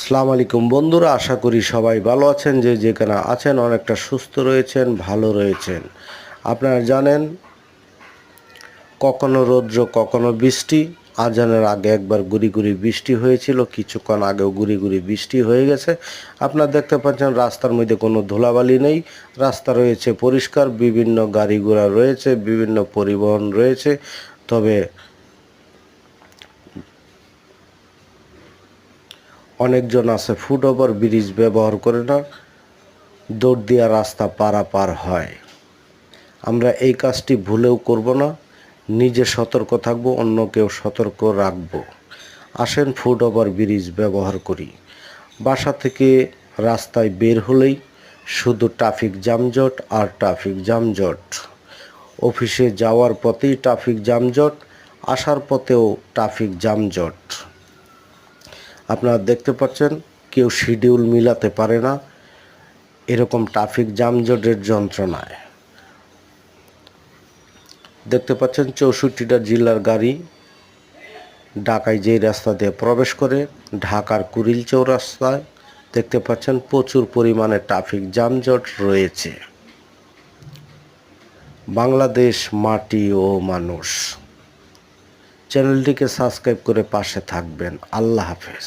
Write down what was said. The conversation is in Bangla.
সালাম আলাইকুম বন্ধুরা, আশা করি সবাই ভালো আছেন, যে যেখানে আছেন অনেকটা সুস্থ রয়েছেন, ভালো রয়েছেন। আপনারা জানেন, কখনো রৌদ্র, কখনো বৃষ্টি, আজানের আগে একবার গুড়ি গুড়ি বৃষ্টি হয়েছিল, কিছুক্ষণ আগেও গুড়ি গুড়ি বৃষ্টি হয়ে গেছে। আপনারা দেখতে পাচ্ছেন, রাস্তার মধ্যে কোনো ধুলাবালি নেই, রাস্তা রয়েছে পরিষ্কার, বিভিন্ন গাড়ি ঘোড়া রয়েছে, বিভিন্ন পরিবহন রয়েছে, তবে অনেকজন আছে ফুট ওভার ব্রিজ ব্যবহার করে না, দৌড় দিয়া রাস্তা পারাপার হয়। আমরা এই কাজটি ভুলেও করব না, নিজে সতর্ক থাকব, অন্যকেও সতর্ক রাখব। আসেন ফুট ওভার ব্রিজ ব্যবহার করি। বাসা থেকে রাস্তায় বের হলেই শুধু ট্রাফিক জামজট আর ট্রাফিক জামজট অফিসে যাওয়ার পথেই ট্রাফিক জামজট আসার পথেও ট্রাফিক যানজট। আপনারা দেখতে পাচ্ছেন, কেউ শিডিউল মিলাতে পারে না। এরকম ট্রাফিক যানজটের যন্ত্রণায়। দেখতে পাচ্ছেন, চৌষট্টিটা জেলার গাড়ি ঢাকায় যেই রাস্তা দিয়ে প্রবেশ করে, ঢাকার কুড়িল চৌরাস্তায় দেখতে পাচ্ছেন, প্রচুর পরিমাণে ট্রাফিক যানজট রয়েছে। বাংলাদেশ মাটি ও মানুষ। চ্যানেলটিকে সাবস্ক্রাইব করে পাশে থাকবেন। আল্লাহ হাফেজ।